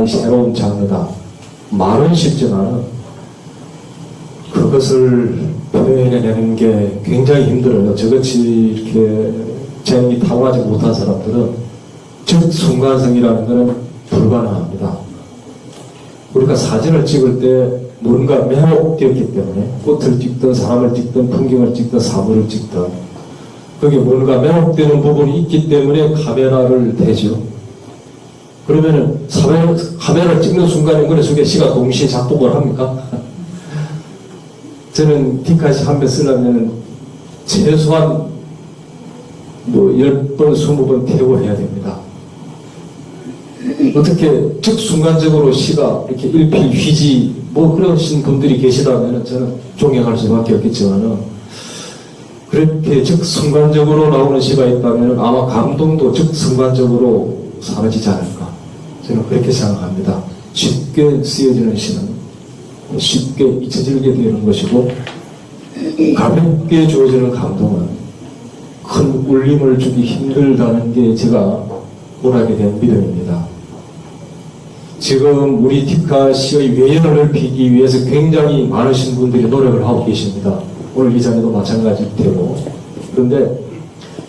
하나의 새로운 장르다. 말은 쉽지만 그것을 표현해내는 게 굉장히 힘들어요. 저같이 이렇게 재능이 타고나지 못한 사람들은 즉 순간성이라는 것은 불가능합니다. 우리가 사진을 찍을 때 뭔가 매혹되었기 때문에 꽃을 찍든 사람을 찍든 풍경을 찍든 사물을 찍든 거기에 뭔가 매혹되는 부분이 있기 때문에 카메라를 대죠. 그러면은 카메라, 카메라를 찍는 순간에 머릿속에 시가 동시에 작동을 합니까? 저는 디카시 한 번 쓰려면 최소한 뭐 10번, 20번 태워 해야 됩니다. 어떻게 즉 순간적으로 시가 이렇게 일필 휘지 뭐 그러신 분들이 계시다면 저는 존경할 수밖에 없겠지만은 그렇게 즉 순간적으로 나오는 시가 있다면 아마 감동도 즉 순간적으로 사라지지 않을까 저는 그렇게 생각합니다. 쉽게 쓰여지는 시는 쉽게 잊혀지게 되는 것이고 가볍게 주어지는 감동은 큰 울림을 주기 힘들다는 게 제가 오라게 된 믿음입니다. 지금 우리 디카 시의 외연을 넓히기 위해서 굉장히 많으신 분들이 노력을 하고 계십니다. 오늘 이 자리도 마찬가지일 테고. 그런데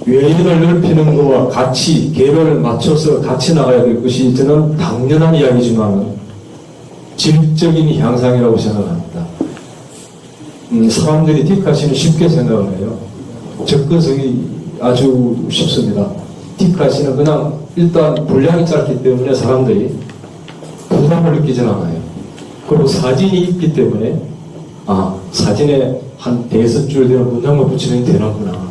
외연을 넓히는 것과 같이 개별을 맞춰서 같이 나가야 될 것이 저는 당연한 이야기지만 질적인 향상이라고 생각합니다. 음, 사람들이 디카시는 쉽게 생각을 해요. 접근성이 아주 쉽습니다. 디카시는 그냥 일단 분량이 짧기 때문에 사람들이 부담을 느끼진 않아요. 그리고 사진이 있기 때문에 아 사진에 한 대여섯 줄 되는 문장만 붙이면 되는구나.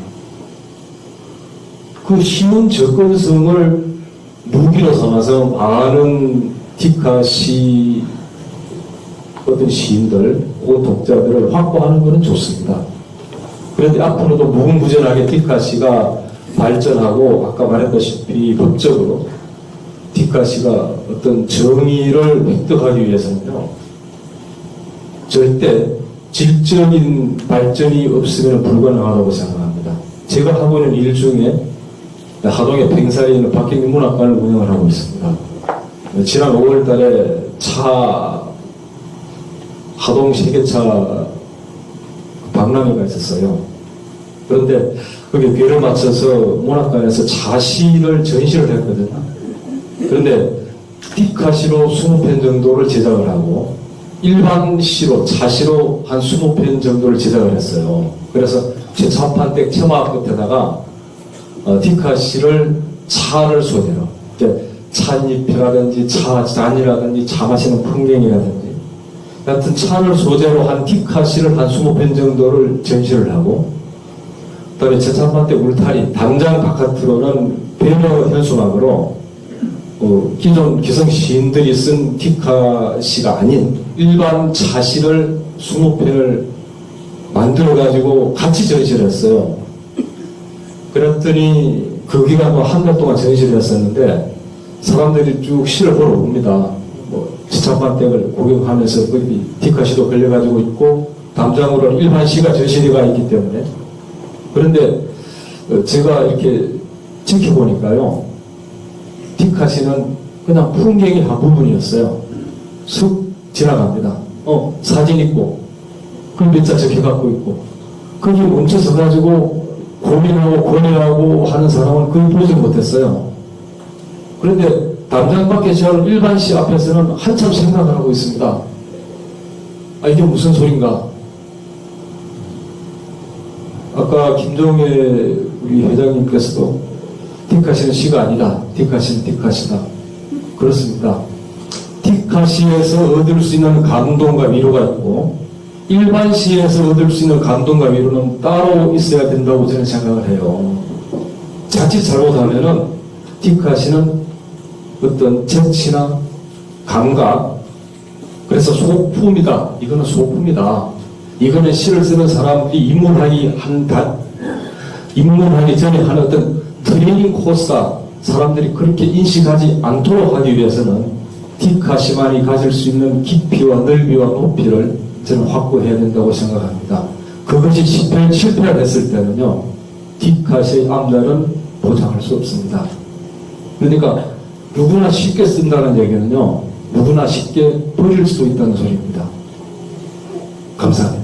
그 쉬운 접근성을 무기로 삼아서 많은 디카 시 어떤 시인들, 그 독자들을 확보하는 것은 좋습니다. 그런데 앞으로도 무궁무진하게 디카 시가 발전하고 아까 말했다시피 법적으로 디카 시가 어떤 정의를 획득하기 위해서는요 절대 질적인 발전이 없으면 불가능하다고 생각합니다. 제가 하고 있는 일 중에 하동의 팽사리에 있는 박경민 문학관을 운영을 하고 있습니다. 지난 5월 달에 차 하동 세계차 박람회가 있었어요. 그런데 거기에 비를 맞춰서 문학관에서 자시를 전시를 했거든요. 그런데 디카시로 20편 정도를 제작을 하고 일반 시로 자시로 한 20편 정도를 제작을 했어요. 그래서 최차판댁 처마 끝에다가 어, 디카시를 차를 소재로 찻잎이라든지 차 잔이라든지 차 마시는 풍경이라든지 같은 차를 소재로 한 디카시를 한 20편 정도를 전시를 하고 그다음에 최차판댁 울타리 당장 바깥으로는 배너 현수막으로 어, 기존 기성 시인들이 쓴 티카시가 아닌 일반 차시를 20편을 만들어 가지고 같이 전시를 했어요. 그랬더니 그 기간 한달 동안 했었는데 사람들이 쭉 시를 보러 옵니다. 뭐 지참반댁을 구경하면서 거기 티카시도 걸려가지고 있고 담장으로는 일반 시가 전시되가 있기 때문에 그런데 어, 제가 이렇게 지켜보니까요 디카시는 그냥 풍경의 한 부분이었어요. 쑥 지나갑니다. 어, 사진 있고, 그럼 몇자 적혀갖고 있고, 거기 멈춰서 가지고 고민하고 고민하고 하는 사람은 거의 보지 못했어요. 그런데 담장 밖에 저 일반 시 앞에서는 한참 생각을 하고 있습니다. 아, 이게 무슨 소린가? 아까 김종혜 우리 회장님께서도 디카시는 시가 아니다. 디카시는 디카시다. 그렇습니다. 디카시에서 얻을 수 있는 감동과 위로가 있고 일반 시에서 얻을 수 있는 감동과 위로는 따로 있어야 된다고 저는 생각을 해요. 자칫 잘못하면은 디카시는 어떤 재치나 감각 그래서 소품이다. 이거는 소품이다. 이거는 시를 쓰는 사람들이 입문하기 한 단, 입문하기 전에 하는 어떤 트레이닝 코스다. 사람들이 그렇게 인식하지 않도록 하기 위해서는 디카시만이 가질 수 있는 깊이와 넓이와 높이를 저는 확보해야 된다고 생각합니다. 그것이 실패, 실패가 됐을 때는요, 디카시의 앞날은 보장할 수 없습니다. 그러니까 누구나 쉽게 쓴다는 얘기는요, 누구나 쉽게 버릴 수 있다는 소리입니다. 감사합니다.